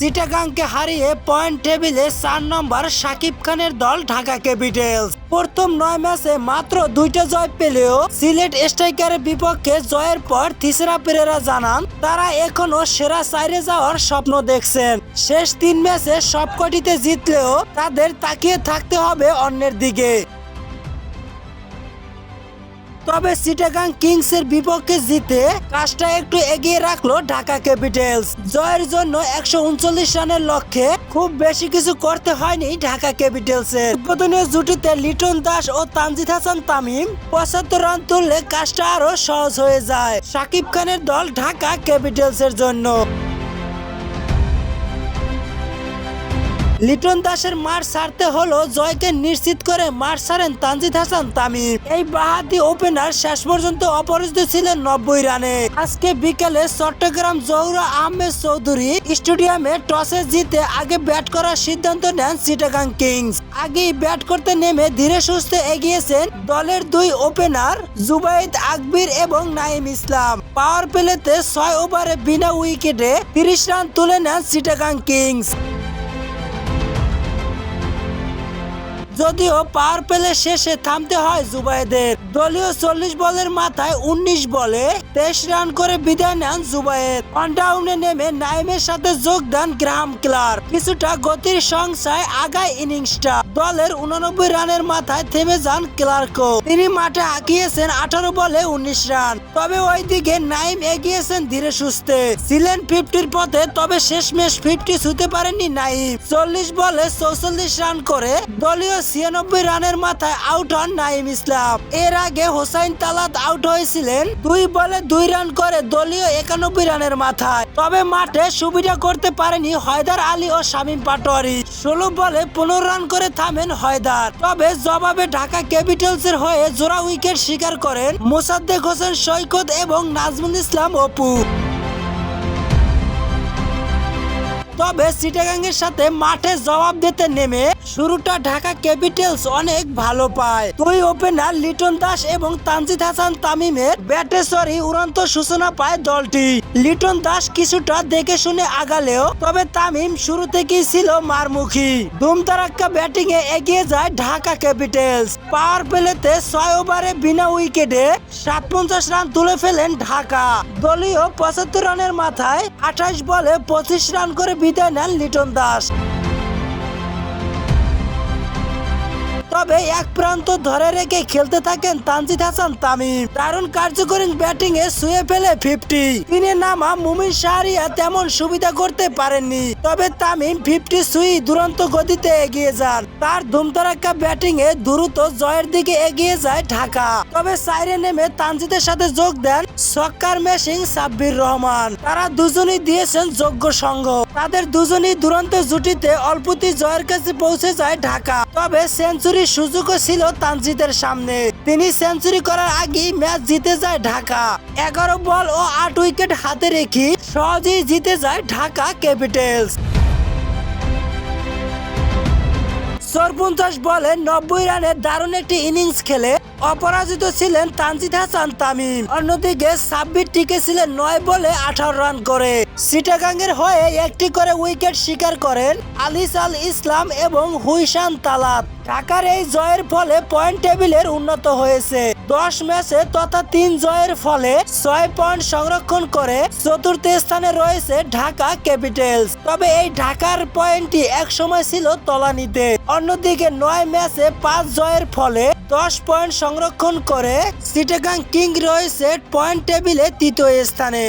চিটাগাংকে হারিয়ে পয়েন্ট টেবিলে চার নম্বর সাকিব খানের দল ঢাকা ক্যাপিটালস। প্রথম নয় ম্যাচে মাত্র দুইটা জয় পেলেও সিলেট স্ট্রাইকারের বিপক্ষে জয়ের পর থিসরা পেরেরা জানান, তারা এখনও সেরা সাইরে যাওয়ার স্বপ্ন দেখছেন। শেষ তিন ম্যাচে সবকটিতে জিতলেও তাদের তাকিয়ে থাকতে হবে অন্যের দিকে। তবে সিটাগাং কিংস এর বিপক্ষে জিতে কাজটা একটু এগিয়ে রাখল ঢাকা ক্যাপিটালস। জয়ের জন্য একশো উনচল্লিশ রানের লক্ষ্যে খুব বেশি কিছু করতে হয়নি ঢাকা ক্যাপিটালস এর উদ্বোধনীয় জুটিতে লিটন দাস ও তানজিদ হাসান তামিম পঁচাত্তর রান তুললে কাজটা আরও সহজ হয়ে যায়। সাকিব খানের দল ঢাকা ক্যাপিটালস এর জন্য। লিটন দাসের মার সারতে হলো জয়কে নিশ্চিত করে মার সারেন তানজিদ হাসান তামিম। এই বাহাতি ওপেনার শেষ পর্যন্ত অপরাজিত ছিলেন নব্বই রানে। আজকে বিকেলে চট্টগ্রাম জহুরা আহমেদ চৌধুরী স্টেডিয়ামে টসে জিতে আগে ব্যাট করার সিদ্ধান্ত নেন চিটাগাং কিংস। আগেই ব্যাট করতে নেমে ধীরে সুস্থে এগিয়েছেন দলের দুই ওপেনার জুবাইদ আকবির এবং নাইম ইসলাম। পাওয়ার প্লেতে ছয় ওভারে বিনা উইকেটে তিরিশ রান তুলে নেন চিটাগাং কিংস। যদিও পাওয়ার প্লে শেষে থামতে হয় জুবায়েদের। দলীয় চল্লিশ বলের মাথায় উনিশ বলে তেইশ রান করে বিদায় নেন জুবায়েদ অনডাউনে নেমে নাইমের সাথে যোগ দেন গ্রাহাম ক্লার্ক। কিছুটা গতির সংশয় আগায় ইনিংসটা। দলের উননব্বই রানের মাথায় থেমে যান ক্লার্কও। তিনি মাঠে হাঁকিয়েছেন আঠারো বলে উনিশ রান। তবে ওইদিকে নাইম এগিয়েছেন ধীরে সুস্থে। ছিলেন ফিফটির পথে, তবে শেষমেশ ফিফটি ছুতে পারেননি নাইম চল্লিশ বলে চৌচল্লিশ রান করে দলীয় ছিয়ানব্বই রানের মাথায় আউট হন নাইম ইসলাম। এর আগে হোসাইন তালাত আউট হয়েছিলেন। দুই বলে দুই রান করে দলীয় একানব্বই রানের মাথায়। তবে মাঠে সুবিধা করতে পারেনি হয়দার আলী ও শামীম পাটোয়ারি। ষোলো বলে পনেরো রান করে থামেন হয়দার। তবে জবাবে ঢাকা ক্যাপিটালস এর হয়ে জোড়া উইকেট শিকার করেন মোসাদ্দেক হোসেন, সৈকত এবং নাজমুল ইসলাম অপু। তবে চিটাগাংয়ের সাথে মাঠে জবাব দিতে নেমে শুরুটা ঢাকা ক্যাপিটালস অনেক ভালো পায়। দুই ওপেনার লিটন দাস এবং তানজিদ হাসান তামিমের ব্যাটে সরি উড়ন্ত সূচনা পায় দলটি। লিটন দাস কিছুটা দেখে শুনে আগালেও, তবে তামিম শুরু থেকেই ছিল মারমুখী। ধুমতারাক্কা ব্যাটিং এ এগিয়ে যায় ঢাকা ক্যাপিটালস। পাওয়ার প্লেতে ছয় ওভারে বিনা উইকেটে সাত পঞ্চাশ রান তুলে ফেলেন ঢাকা। দলীয় পঁচাত্তর রানের মাথায় আঠাশ বলে পঁচিশ রান করে বিদায় নেন লিটন দাস। তবে এক প্রান্ত ধরে রেখে খেলতে থাকেন তানজিদ হাসান তামিম। দারুণ কার্যকরী ব্যাটিং এ শুয়ে ফেলে ফিফটি। তিনি নামা মুমিন শাহরিয়া তেমন সুবিধা করতে পারেননি। তবে তামিম ফিফটি সুই দুরন্ত গতিতে এগিয়ে যান। তার ধুমতারাক্কা ব্যাটিং এ দ্রুত জয়ের দিকে এগিয়ে যায় ঢাকা। তবে সাইরে নেমে তানজিদের সাথে যোগ দেন সক্কার মেশিং সাব্বির রহমান। তারা দুজনই দিয়েছেন যোগ্য সঙ্গ। তাদের দুজনই দুরন্ত জুটিতে অল্পতি জয়ের কাছে পৌঁছে যায় ঢাকা। তবে সেঞ্চুরি সুযোগও ছিল তানজিদের সামনে। তিনি সেঞ্চুরি করার আগেই ম্যাচ জিতে যায় ঢাকা। এগারো বল ও আট উইকেট হাতে রেখে সহজেই জিতে যায় ঢাকা ক্যাপিটালস। চৌপঞ্চাশ বলে নব্বই রানের দারুণ একটি ইনিংস খেলে অপরাজিত ছিলেন তানজিদ হাসান তামিম। অন্যদিকে সাব্বির টিকে ছিলেন নয় বলে আঠারো রান করে। সিটাগাঙ্গের হয়ে একটি করে উইকেট শিকার করেন আলিস আল ইসলাম এবং হুইশান তালাত। ঢাকার এই জয়ের ফলে পয়েন্ট টেবিলের উন্নত হয়েছে। দশ ম্যাচে তথা তিন জয়ের ফলে ছয় পয়েন্ট সংরক্ষণ করে চতুর্থ স্থানে রয়েছে ঢাকা ক্যাপিটালস। তবে এই ঢাকার পয়েন্টটি এক সময় ছিল তলানিতে। অন্যদিকে নয় ম্যাচে পাঁচ জয়ের ফলে দশ পয়েন্ট সংরক্ষণ করে সিটেগাং কিং রয়েছে পয়েন্ট টেবিলে তৃতীয় স্থানে।